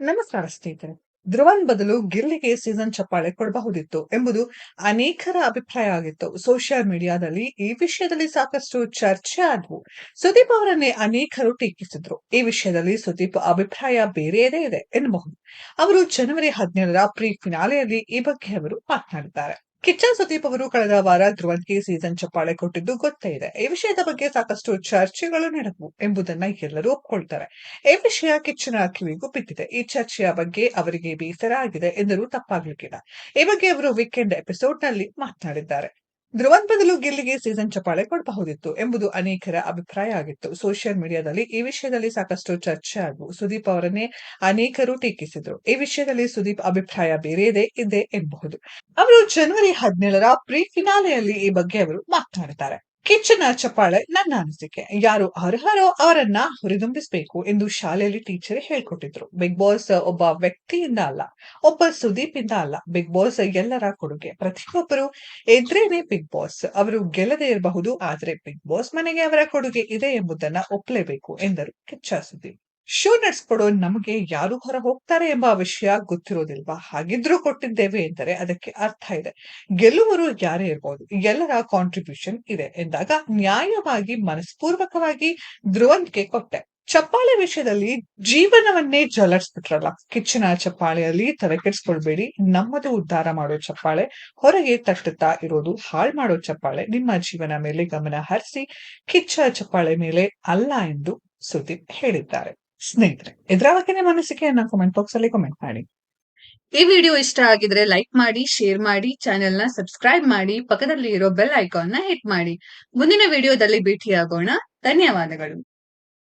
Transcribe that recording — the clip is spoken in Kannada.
ನಮಸ್ಕಾರ ಸ್ನೇಹಿತರೆ. ಧ್ರುವನ್ ಬದಲು ಗಿರ್ಲಿಗೆ ಸೀಸನ್ ಚಪ್ಪಾಳೆ ಕೊಡಬಹುದಿತ್ತು ಎಂಬುದು ಅನೇಕರ ಅಭಿಪ್ರಾಯ ಆಗಿತ್ತು. ಸೋಷಿಯಲ್ ಮೀಡಿಯಾದಲ್ಲಿ ಈ ವಿಷಯದಲ್ಲಿ ಸಾಕಷ್ಟು ಚರ್ಚೆ ಆದವು. ಸುದೀಪ್ ಅವರನ್ನೇ ಅನೇಕರು ಟೀಕಿಸಿದ್ರು. ಈ ವಿಷಯದಲ್ಲಿ ಸುದೀಪ್ ಅಭಿಪ್ರಾಯ ಬೇರೆಯದೇ ಇದೆ ಎನ್ನಬಹುದು. ಅವರು ಜನವರಿ ಹದಿನೇಳರ ಪ್ರೀ ಫಿನಾಲೆಯಲ್ಲಿ ಈ ಬಗ್ಗೆ ಅವರು ಮಾತನಾಡಿದ್ದಾರೆ. ಕಿಚ್ಚ ಸುದೀಪ್ ಅವರು ಕಳೆದ ವಾರ ಧ್ರುವನ್ಗೆ ಸೀಸನ್ ಚಪ್ಪಾಳೆ ಕೊಟ್ಟಿದ್ದು ಗೊತ್ತೇ ಇದೆ. ಈ ವಿಷಯದ ಬಗ್ಗೆ ಸಾಕಷ್ಟು ಚರ್ಚೆಗಳು ನಡೆದವು ಎಂಬುದನ್ನ ಎಲ್ಲರೂ ಒಪ್ಕೊಳ್ತಾರೆ. ಈ ವಿಷಯ ಕಿಚ್ಚನ ಕಿವಿಗೂ ಬಿದ್ದಿದೆ. ಈ ಚರ್ಚೆಯ ಬಗ್ಗೆ ಅವರಿಗೆ ಬೇಸರ ಆಗಿದೆ ಎಂದರೂ ತಪ್ಪಾಗ್ಲಿಕ್ಕಿಲ್ಲ. ಈ ಬಗ್ಗೆ ಅವರು ವೀಕೆಂಡ್ ಎಪಿಸೋಡ್ನಲ್ಲಿ ಮಾತನಾಡಿದ್ದಾರೆ. ಧ್ರುವನ್ ಬದಲು ಗಿಲ್ಲಿಗೆ ಸೀಸನ್ ಚಪಾಳೆ ಕೊಡಬಹುದಿತ್ತು ಎಂಬುದು ಅನೇಕರ ಅಭಿಪ್ರಾಯ ಆಗಿತ್ತು. ಸೋಷಿಯಲ್ ಮೀಡಿಯಾದಲ್ಲಿ ಈ ವಿಷಯದಲ್ಲಿ ಸಾಕಷ್ಟು ಚರ್ಚೆ ಆಗು ಸುದೀಪ್ ಅವರನ್ನೇ ಅನೇಕರು ಟೀಕಿಸಿದ್ರು. ಈ ವಿಷಯದಲ್ಲಿ ಸುದೀಪ್ ಅಭಿಪ್ರಾಯ ಬೇರೆಯದೇ ಇದೆ ಎನ್ನಬಹುದು ಅವರು ಜನವರಿ ಹದಿನೇಳರ ಪ್ರೀ ಫಿನಾಲೆಯಲ್ಲಿ ಈ ಬಗ್ಗೆ ಅವರು ಮಾತನಾಡಿದ್ದಾರೆ ಕಿಚ್ಚನ ಚಪ್ಪಾಳೆ ನನ್ನ ಅನಿಸಿಕೆ. ಯಾರು ಅರ್ಹರೋ ಅವರನ್ನ ಹುರಿದುಂಬಿಸಬೇಕು ಎಂದು ಶಾಲೆಯಲ್ಲಿ ಟೀಚರ್ ಹೇಳ್ಕೊಟ್ಟಿದ್ರು. ಬಿಗ್ ಬಾಸ್ ಒಬ್ಬ ವ್ಯಕ್ತಿಯಿಂದ ಅಲ್ಲ, ಒಬ್ಬ ಸುದೀಪ್ ಇಂದ ಅಲ್ಲ. ಬಿಗ್ ಬಾಸ್ ಎಲ್ಲರ ಕೊಡುಗೆ. ಪ್ರತಿಯೊಬ್ಬರು ಎದ್ರೇನೆ ಬಿಗ್ ಬಾಸ್ ಅವರು ಗೆಲ್ಲದೇ ಇರಬಹುದು, ಆದ್ರೆ ಬಿಗ್ ಬಾಸ್ ಮನೆಗೆ ಅವರ ಕೊಡುಗೆ ಇದೆ ಎಂಬುದನ್ನ ಒಪ್ಪಲೇಬೇಕು ಎಂದರು. ಕಿಚ್ಚ ಸುದೀಪ್. ಶೋ ನಡೆಸ್ಕೊಡೋ ನಮಗೆ ಯಾರು ಹೊರ ಹೋಗ್ತಾರೆ ಎಂಬ ವಿಷಯ ಗೊತ್ತಿರೋದಿಲ್ವಾ? ಹಾಗಿದ್ರೂ ಕೊಟ್ಟಿದ್ದೇವೆ ಎಂದರೆ ಅದಕ್ಕೆ ಅರ್ಥ ಇದೆ. ಗೆಲ್ಲುವರು ಯಾರೇ ಇರಬಹುದು ಎಲ್ಲರ ಕಾಂಟ್ರಿಬ್ಯೂಷನ್ ಇದೆ ಎಂದಾಗ ನ್ಯಾಯವಾಗಿ, ಮನಸ್ಪೂರ್ವಕವಾಗಿ ಧ್ರುವಂತ್ಗೆ ಕೊಟ್ಟೆ. ಚಪ್ಪಾಳೆ ವಿಷಯದಲ್ಲಿ ಜೀವನವನ್ನೇ ಜಲರ್ಸ್ಬಿಟ್ರಲ್ಲ. ಕಿಚ್ಚಿನ ಚಪ್ಪಾಳೆಯಲ್ಲಿ ತಲೆ ಕೆಡಿಸ್ಕೊಳ್ಬೇಡಿ. ನಮ್ಮದು ಉದ್ಧಾರ ಮಾಡೋ ಚಪ್ಪಾಳೆ, ಹೊರಗೆ ತಟ್ಟುತ್ತಾ ಇರೋದು, ಹಾಳು ಮಾಡೋ ಚಪ್ಪಾಳೆ, ನಿಮ್ಮ ಜೀವನ ಮೇಲೆ ಗಮನ ಹರಿಸಿ ಕಿಚ್ಚ ಚಪ್ಪಾಳೆ ಮೇಲೆ ಅಲ್ಲ ಎಂದು ಸುದೀಪ್ ಹೇಳಿದ್ದಾರೆ. ಸ್ನೇಹಿತರೆ ಇದರ ಮನಸ್ಸಿಗೆ ನಿಮ್ಮ ಅನಿಸಿಕೆಯನ್ನ ಕಮೆಂಟ್ ಬಾಕ್ಸ್ ಅಲ್ಲಿ ಕಮೆಂಟ್ ಮಾಡಿ. ಈ ವಿಡಿಯೋ ಇಷ್ಟ ಆಗಿದ್ರೆ ಲೈಕ್ ಮಾಡಿ ಶೇರ್ ಮಾಡಿ ಚಾನೆಲ್ನ ಸಬ್ಸ್ಕ್ರೈಬ್ ಮಾಡಿ ಪಕ್ಕದಲ್ಲಿ ಇರೋ ಬೆಲ್ ಐಕಾನ್ನ ಹಿಟ್ ಮಾಡಿ. ಮುಂದಿನ ವಿಡಿಯೋದಲ್ಲಿ ಭೇಟಿಯಾಗೋಣ. ಧನ್ಯವಾದಗಳು.